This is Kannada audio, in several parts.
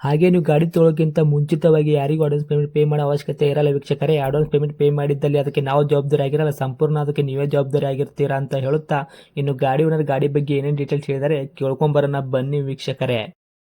ಹಾಗೆ ನೀವು ಗಾಡಿ ತೊಳೋಕ್ಕಿಂತ ಮುಂಚಿತವಾಗಿ ಯಾರಿಗೂ ಅಡ್ವಾನ್ಸ್ ಪೇಮೆಂಟ್ ಪೇ ಮಾಡೋ ಅವಶ್ಯಕತೆ ಇರಲ್ಲ ವೀಕ್ಷಕರೇ. ಅಡ್ವಾನ್ಸ್ ಪೇಮೆಂಟ್ ಪೇ ಮಾಡಿದ್ದಲ್ಲಿ ಅದಕ್ಕೆ ನಾವು ಜವಾಬ್ದಾರಿ ಆಗಿರಲ್ಲ. ಸಂಪೂರ್ಣ ಅದಕ್ಕೆ ನೀವೇ ಜವಾಬ್ದಾರಿ ಆಗಿರ್ತೀರಾ ಅಂತ ಹೇಳುತ್ತಾ ಇನ್ನು ಗಾಡಿ ಓನರ್ ಗಾಡಿ ಬಗ್ಗೆ ಏನೇನು ಡೀಟೇಲ್ಸ್ ಹೇಳಿದರೆ ಕೇಳ್ಕೊಂಬರೋಣ ಬನ್ನಿ ವೀಕ್ಷಕರೇ.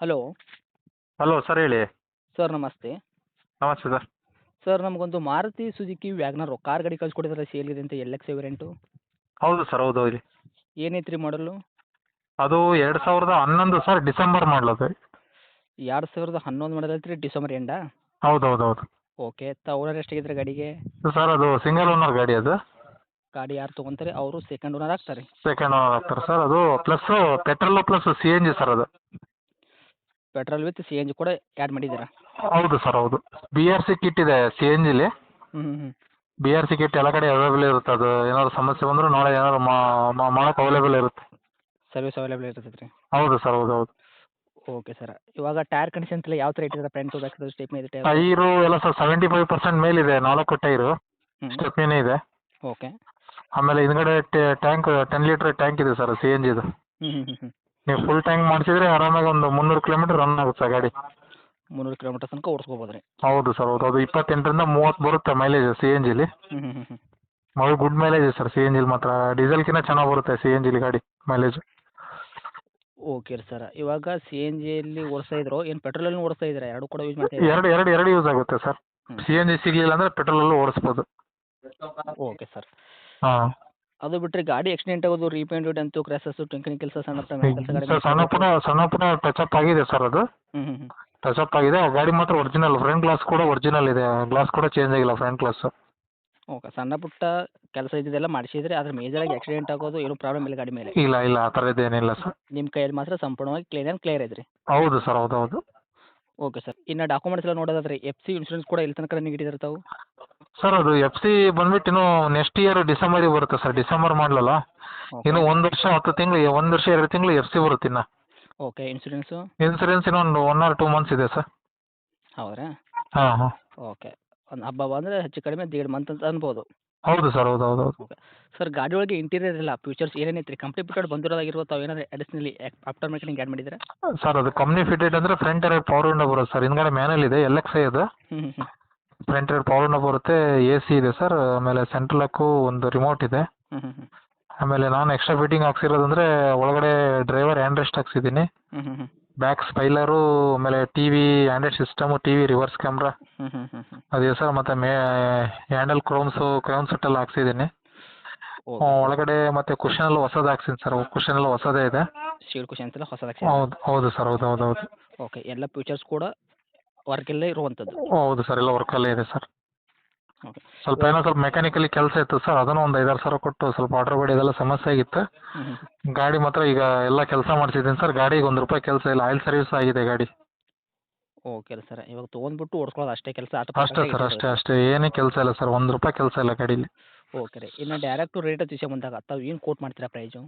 ಹಲೋ ಹಲೋ ಸರ್ ಹೇಳಿ. ಸರ್ ನಮಸ್ತೆ. ನಮಸ್ತೆ ಸರ್ ಸರ್ ನಮಗೊಂದು ಮಾರುತಿ ಸುಜುಕಿ ವ್ಯಾಗ್ನರ್ ಕಾರ್ ಗಾಡಿ ಕಳ್ಸಿಕೊಡಿದ್ರೆ ಇದೆ ಅಂತ ಎಲ್ ಎಕ್ಸ್ ವೇರಿಯಂಟು ಹೌದು ಸರ್ ಹೌದು ಹೌದು. ಏನೈತ್ರಿ ರೀ ಮಾಡಲು ಅದು ಎರಡು ಸಾವಿರದ ಹನ್ನೊಂದು ಸರ್ ಡಿಸೆಂಬರ್ ಮಾಡಲದು ಎರಡು ಸಾವಿರದ ಹನ್ನೊಂದು ಮಾಡಲ್ ಐತ್ರಿ ಡಿಸೆಂಬರ್ ಎಂಡಾ ಹೌದು ಹೌದು ಹೌದು ಓಕೆ ತ ಓನರ್ ಎಷ್ಟಾಗಿದ್ರೆ ಗಾಡಿಗೆ? ಸರ್ ಅದು ಸಿಂಗಲ್ ಓನರ್ ಗಾಡಿ ಅದು. ಗಾಡಿ ಯಾರು ತೊಗೊಂತಾರೆ ಅವರು ಸೆಕೆಂಡ್ ಓನರ್ ಆಗ್ತಾರೆ. ಸೆಕೆಂಡ್ ಓನರ್ ಆಗ್ತಾರೆ ಸರ್ ಅದು plus petrol plus C N G sir ಅದು. Petrol with C N G ಕೂಡ ಆ್ಯಡ್ ಮಾಡಿದ್ದೀರಾ? ಹೌದು ಸರ್ ಹೌದು. ಬಿ ಆರ್ ಸಿ ಕಿಟ್ ಇದೆ ಸಿ ಎನ್ ಜಿಲಿ ಹ್ಞೂ ಹ್ಞೂ ಹ್ಞೂ ಬಿ ಆರ್ ಸಿ ಕಿಟ್ ಎಲ್ಲ ಕಡೆ ಅವೈಲೇಬಲ್ ಇರುತ್ತೆ ಅದು ಏನಾದ್ರು ಸಮಸ್ಯೆ ಬಂದರೂ ನಾಳೆ ಏನಾದ್ರು ಮಾಡೋಕೆ ಅವೈಲೇಬಲ್ ಇರುತ್ತೆ. ಸರ್ವಿಸ್ ಅವೈಲೇಬಲ್ ಇರ್ತೈತೆ ರೀ ಹೌದು ಸರ್ ಹೌದು ಹೌದು. Okay sir. ಇವಾಗ ಟೈರ್ ಕಂಡೀಷನ್ಸ್ ಎಲ್ಲ ಯಾವ ಥರ ಇಟ್ಟಿದ್ದಾರೆ ಫ್ರಂಟ್ ಬ್ಯಾಕ್ ಸ್ಟೇಪ್ ಇದೆ ಟೈರ್? ಟೈರು ಎಲ್ಲ ಸರ್ ಸೆವೆಂಟಿ ಫೈವ್ ಪರ್ಸೆಂಟ್ ಮೇಲಿದೆ ನಾಲ್ಕು ಟೈರು. ಹ್ಞೂ ಸ್ಟೆಪ್ನಿನೇ ಇದೆ. ಓಕೆ. ಆಮೇಲೆ ಹಿಂದ್ಗಡೆ ಟ್ಯಾಂಕ್ ಟೆನ್ ಲೀಟರ್ ಟ್ಯಾಂಕ್ ಇದೆ ಸರ್ ಸಿ ಎನ್ ಜಿದು. ಹ್ಞೂ ಹ್ಞೂ ಹ್ಞೂ ಹ್ಞೂ ನೀವು ಫುಲ್ ಟ್ಯಾಂಕ್ ಮಾಡಿಸಿದ್ರೆ ಆರಾಮಾಗಿ ಒಂದು ಮುನ್ನೂರು ಕಿಲೋಮೀಟರ್ ರನ್ ಆಗುತ್ತೆ ಸರ್ ಗಾಡಿ. ಮುನ್ನೂರು ಕಿಲೋಮೀಟರ್ ತನಕ ಓಡಿಸ್ಕೋಬೋದು ರೀ ಹೌದು ಸರ್ ಹೌದು ಅದು ಇಪ್ಪತ್ತೆಂಟರಿಂದ ಮೂವತ್ತು ಬರುತ್ತೆ ಮೈಲೇಜ್ ಸಿ ಎನ್ ಜಿಲಿ. ಹ್ಞೂ ಹ್ಞೂ ಹ್ಞೂ ಹ್ಞೂ ಮಗಳು good mileage sir C N ಜಿಲಿ ಮಾತ್ರ. ಡೀಸೆಲ್ಕಿನ್ನ ಚೆನ್ನಾಗಿ ಬರುತ್ತೆ ಸಿ ಎನ್ ಜಿಲಿ ಗಾಡಿ ಮೈಲೇಜ್ ಓಕೆ ರೀ ಸರ್ ಇವಾಗ ಸಿ ಎನ್ ಜಿಯಲ್ಲಿ ಓಡಿಸ್ತಾ ಇದ್ರು. ಏನು ಪೆಟ್ರೋಲಲ್ಲಿ ಓಡಿಸ್ತಾ ಇದ್ದೀರಾ? ಎರಡು ಕೂಡ ಯೂಸ್ ಮಾಡ್ತಾ ಇದ್ದೀರಾ? ಎರಡು ಎರಡು ಎರಡು ಯೂಸ್ ಆಗುತ್ತೆ ಸರ್. ಸಿ ಎನ್ ಜಿ ಸಿಗಲಿಲ್ಲ ಅಂದರೆ ಪೆಟ್ರೋಲಲ್ಲೂ ಓಡಿಸ್ಬೋದು. ಓಕೆ ಸರ್ ಹಾಂ. ಅದು ಬಿಟ್ಟರೆ ಗಾಡಿ ಆಕ್ಸಿಡೆಂಟ್ ಆಗೋದು ರೀಪೇಂಟ್ ಅಂತು ಕ್ರ್ಯಾಸಸ್ಸು ಟೆಂಕನಿ ಕೆಲಸ ಸಣ್ಣ ಸರ್ ಸಣ್ಣ ಪುಟ್ಟ ಸಣ್ಣ ಪುಟ್ಟ ಟಚಪ್ ಆಗಿದೆ ಸರ್ ಅದು. ಟಚ್ ಅಪ್ ಆಗಿದೆ. ಆ ಗಾಡಿ ಮಾತ್ರ ಒರಿಜಿನಲ್ ಫ್ರಂಟ್ ಗ್ಲಾಸ್ ಕೂಡ ಒರಿಜಿನಲ್ ಇದೆ. ಗ್ಲಾಸ್ ಕೂಡ ಚೇಂಜ್ ಆಗಿಲ್ಲ ಫ್ರಂಟ್ ಗ್ಲಾಸ್ ಓಕೆ ಸಣ್ಣ ಪುಟ್ಟ ಕೆಲಸ ಇದ್ದಿದ್ದೆಲ್ಲ ಮಾಡಿಸಿದ್ರೆ ಅದ್ರ ಆಗಿ ಆಕ್ಸಿಡೆಂಟ್ ಆಗೋದು ಏನು ಪ್ರಾಬ್ಲಮ್ ಇಲ್ಲ ಗಾಡಿ ಮೇಲೆ. ಇಲ್ಲ ಇಲ್ಲ ಆ ಥರದ್ದು ಏನಿಲ್ಲ ಸರ್. ನಿಮ್ಮ ಕೈಯಲ್ಲಿ ಮಾತ್ರ ಸಂಪೂರ್ಣವಾಗಿ ಕ್ಲೀನ್ ಆ್ಯಂಡ್ ಕ್ಲಿಯರ್ ಇದ್ರಿ. ಹೌದು ಸರ್ ಹೌದು ಹೌದು. ಓಕೆ ಸರ್ ಇನ್ನು ಡಾಕ್ಯುಮೆಂಟ್ಸ್ ಎಲ್ಲ ನೋಡೋದಾದ್ರೆ ಎಫ್ ಸಿ ಇನ್ಶೂರೆನ್ಸ್ ಕೂಡ ಇಲ್ಲಿ ತನಕ ನಿಮಗೆ ಇಟ್ಟಿದ್ದಾರೆ ತಾವು? ಸರ್ ಅದು ಎಫ್ ಸಿ ಬಂದ್ಬಿಟ್ಟು ಇನ್ನು ನೆಕ್ಸ್ಟ್ ಇಯರ್ ಡಿಸೆಂಬರಿಗೆ ಬರುತ್ತೆ ಸರ್ ಡಿಸೆಂಬರ್ ಮಾಡಲಲ್ಲ? ಇನ್ನು ಒಂದು ವರ್ಷ ಹತ್ತು ತಿಂಗಳು ಒಂದು ವರ್ಷ ಎರಡು ತಿಂಗಳು ಎಫ್ ಸಿ ಬರುತ್ತೆ ಇನ್ನು. ಓಕೆ ಇನ್ಶೂರೆನ್ಸ್ ಇನ್ಶೂರೆನ್ಸ್ ಇನ್ನೊಂದು ಒನ್ ಆರ್ ಟೂ ಮಂತ್ಸ್ ಇದೆ ಸರ್. ಹೌದಾ? ಹಾಂ ಹಾಂ. ಓಕೆ. ಒಂದು ಹಬ್ಬ ಅಂದರೆ ಹೆಚ್ಚು ಕಡಿಮೆ ದೇಡ್ ಮಂತ್ ಅಂತ ಅನ್ಬೋದು. ಹೌದು ಸರ್ ಹೌದು ಹೌದು ಹೌದು. ಸರ್ ಗಾಡಿ ಒಳಗೆ ಇಂಟೀರಿಯರ್ ಇಲ್ಲ ಫ್ಯೂಚರ್ಸ್ ಏನೇನೈತೆ ರೀ ಕಂಪ್ನಿ ಬಿಟ್ಟು ಬಂದಿರೋದಾಗಿರ್ಬೋದು ತಾವು ಏನಾದ್ರು ಅಡಿಷ್ನಲಿ ಆಫ್ಟರ್ ಮೇಕಿಂಗ್ ಆ್ಯಡ್ ಮಾಡಿದ್ರೆ ಸರ್ ಅದು ಕಂಪ್ನಿ ಫಿಟೆಡ್ ಅಂದರೆ ಫ್ರಂಟ್ ಎರಡು ಪವರ್ ವಿಂಡೋ ಬರುತ್ತೆ ಸರ್. ಹಿಂದ್ಗಡೆ ಮ್ಯಾನಲ್ ಇದೆ ಎಲ್ ಎಕ್ಸ್ ಐ ಅದು. ಹ್ಞೂ ಹ್ಞೂ ಫ್ರಂಟ್ ಎರಡು ಪವರ್ ವಿಂಡೋ ಬರುತ್ತೆ ಎ ಸಿ ಇದೆ ಸರ್. ಆಮೇಲೆ ಸೆಂಟ್ರಲ್ ಲಾಕು ಒಂದು ರಿಮೋಟ್ ಇದೆ. ಹ್ಞೂ ಹ್ಞೂ ಹ್ಞೂ ಆಮೇಲೆ ನಾನು ಎಕ್ಸ್ಟ್ರಾ ಫಿಟ್ಟಿಂಗ್ ಹಾಕ್ಸಿರೋದಂದ್ರೆ ಒಳಗಡೆ ಡ್ರೈವರ್ ಹ್ಯಾಂಡ್ ರೆಸ್ಟ್ ಹಾಕ್ಸಿದ್ದೀನಿ. ಹ್ಞೂ ಹ್ಞೂ ಹ್ಞೂ ಬ್ಯಾಕ್ ಸ್ಪೈಲರು ಆಮೇಲೆ T V system system T V reverse camera ಅದೇ ಸರ್ ಮತ್ತೆ ಮೇ ಹ್ಯಾಂಡಲ್ ಕ್ರೋಮ್ಸು ಕ್ರೌನ್ ಸೆಟ್ ಎಲ್ಲ ಹಾಕ್ಸಿದ್ದೀನಿ. ಒಳಗಡೆ ಮತ್ತೆ ಕುಷನ್ ಎಲ್ಲ ಹೊಸದು ಹಾಕ್ಸಿನಿ ಸರ್ ಕುಷನ್ ಎಲ್ಲ ಹೊಸದೇ ಇದೆ. ಸ್ಟೀಲ್ ಕುಷನ್ಸ್ ಎಲ್ಲ ಹೊಸದಾಗಿ ಹೌದು ಹೌದು ಸರ್ ಹೌದು ಹೌದು ಹೌದು. ಓಕೆ ಎಲ್ಲ ಫೀಚರ್ಸ್ ಕೂಡ ವರ್ಕಲ್ಲೇ ಇರುವಂಥದ್ದು ಹೌದು ಸರ್ ಎಲ್ಲ ವರ್ಕಲ್ಲೇ ಇದೆ ಸರ್ ಓಕೆ ಸ್ವಲ್ಪ ಏನೋ ಸ್ವಲ್ಪ ಮೆಕ್ಯಾನಿಕಲಿ ಕೆಲಸ ಇತ್ತು ಸರ್ ಅದನ್ನು ಒಂದು ಐದಾರು ಸಾವಿರ ಕೊಟ್ಟು ಸ್ವಲ್ಪ ಆರ್ಡರ್ ಮಾಡಿ ಇದೆಲ್ಲ ಸಮಸ್ಯೆ ಆಗಿತ್ತು. ಗಾಡಿ ಮಾತ್ರ ಈಗ ಎಲ್ಲ ಕೆಲಸ ಮಾಡಿಸಿದ್ದೀನಿ ಸರ್ ಗಾಡಿಗೆ ಒಂದು ರೂಪಾಯಿ ಕೆಲಸ ಇಲ್ಲ ಆಯಿಲ್ ಸರ್ವಿಸ್ ಆಗಿದೆ ಗಾಡಿ. ಓಕೆ ಸರ್ ಇವಾಗ ತೊಗೊಂಡ್ಬಿಟ್ಟು ಓಡಿಸ್ಕೊಳ್ಳೋದು ಅಷ್ಟೇ ಕೆಲಸ ಅಷ್ಟೇ ಸರ್ ಅಷ್ಟೇ ಅಷ್ಟೇ ಏನೇ ಕೆಲಸ ಇಲ್ಲ ಸರ್ ಒಂದು ರೂಪಾಯಿ ಕೆಲಸ ಇಲ್ಲ ಗಾಡೀಲಿ. ಓಕೆ ರೀ ಇನ್ನು ಡೈರೆಕ್ಟ್ ರೇಟ್ ವಿಷಯ ಬಂದಾಗ ತಾವು ಏನು ಕೋಟ್ ಮಾಡ್ತೀರಾ ಪ್ರೈಸು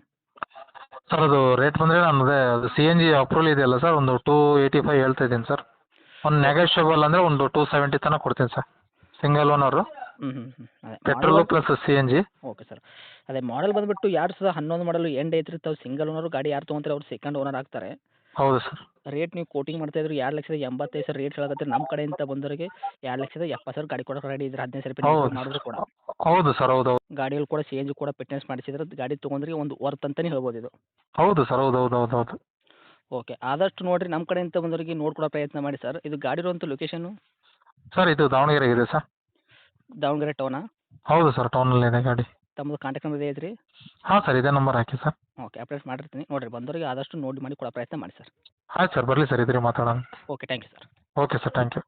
ಸರ್ ಅದು ರೇಟ್ ಬಂದರೆ ನಾನು ಅದೇ ಅದು ಸಿ ಎನ್ ಜಿ ಅಪ್ರೂವಲ್ ಇದೆಯಲ್ಲ ಸರ್ ಒಂದು ಟೂ ಏಯ್ಟಿ ಫೈವ್ ಹೇಳ್ತಾ ಇದ್ದೀನಿ ಸರ್. ಒಂದು ನೆಗೋಷಿಯಬಲ್ ಅಂದರೆ ಒಂದು ಟೂ ಸೆವೆಂಟಿ ತನಕ ಕೊಡ್ತೀನಿ ಸರ್. ಸಿಂಗಲ್ ಓನರ್ ಹ್ಞೂ ಹ್ಞೂ ಹ್ಞೂ ಅದೇ petrol plus C N G okay sir ಅದೇ ಮಾಡೆಲ್ ಬಂದ್ಬಿಟ್ಟು ಎರಡು ಸಾವಿರದ ಹನ್ನೊಂದು ಮಾಡಲು ಎಂಡ್ ಐತ್ರಿ ತಾವು ಸಿಂಗಲ್ ಓನರ್ ಗಾಡಿ ಯಾರು ತೊಗೊಂತಾರೆ ಅವ್ರು ಸೆಕೆಂಡ್ ಓನರ್ ಆಗ್ತಾರೆ. ಹೌದು ಸರ್ ರೇಟ್ ನೀವು ಕೋಟಿಂಗ್ ಮಾಡ್ತಾ ಇದ್ರು ಎರಡು ಲಕ್ಷದ ಎಂಬತ್ತೈದು ಸಾವಿರ ರೇಟ್ ಹೇಳಕತ್ತೀರಿ ನಮ್ಮ ಕಡೆಯಿಂದ ಬಂದವರಿಗೆ ಎರಡು ಲಕ್ಷದ ಎಪ್ಪತ್ತು ಸಾವಿರ ಗಾಡಿ ಕೊಡೋಕೆ ರೆಡಿ ಇದ್ರೆ ಹದಿನೈದು ಸಾವಿರ ಹೌದು ರೂಪಾಯಿ ಮಾಡಿದ್ರು ಕೂಡ. ಹೌದು ಸರ್ ಹೌದು ಹೌದು. ಗಾಡಿಗಳು ಕೂಡ ಚೇಂಜ್ ಎನ್ ಜಿ ಕೂಡ ಫಿಟ್ನೆಸ್ ಮಾಡಿಸಿದ್ರೆ ಗಾಡಿ ತೊಗೊಂಡ್ರಿಗೆ ಒಂದು ವರ್ತ್ ಅಂತಲೇ ಹೇಳ್ಬೋದು ಇದು. ಹೌದು ಸರ್ ಹೌದು ಹೌದು ಹೌದು ಹೌದು. ಓಕೆ ಆದಷ್ಟು ನೋಡಿರಿ ನಮ್ಮ ಕಡೆಯಿಂದ ಬಂದವರಿಗೆ ನೋಡ್ಕೊಡೋ ಪ್ರಯತ್ನ ಮಾಡಿ ಸರ್ ಇದು ಗಾಡಿ ಇರುವಂಥ ಲೊಕೇಶನ್ನು ಸರ್ ಇದು ದಾವಣಗೆರೆ ಇದೆ ಸರ್ ದಾವಣಗೆರೆ ಟೌನಾ ಹೌದು ಸರ್ ಟೌನಲ್ಲಿ ಇದೆ ಗಾಡಿ. ತಮ್ಮದು ಕಾಂಟ್ಯಾಕ್ಟ್ ನಂಬರ್ ಐತ್ರಿ ಹಾಂ ಸರ್ ಇದೇ ನಂಬರ್ ಹಾಕಿ ಸರ್ ಓಕೆ ಅಪ್ಡೇಟ್ ಮಾಡಿರ್ತೀನಿ. ನೋಡಿರಿ ಬಂದವರಿಗೆ ಆದಷ್ಟು ನೋಡಿ ಮಾಡಿ ಕೊಡೋ ಪ್ರಯತ್ನ ಮಾಡಿ ಸರ್ ಆಯ್ತು ಸರ್ ಬರಲಿ ಸರ್ ಇದ್ರಿ ಮಾತಾಡೋಣ. Okay thank you sir okay sir thank you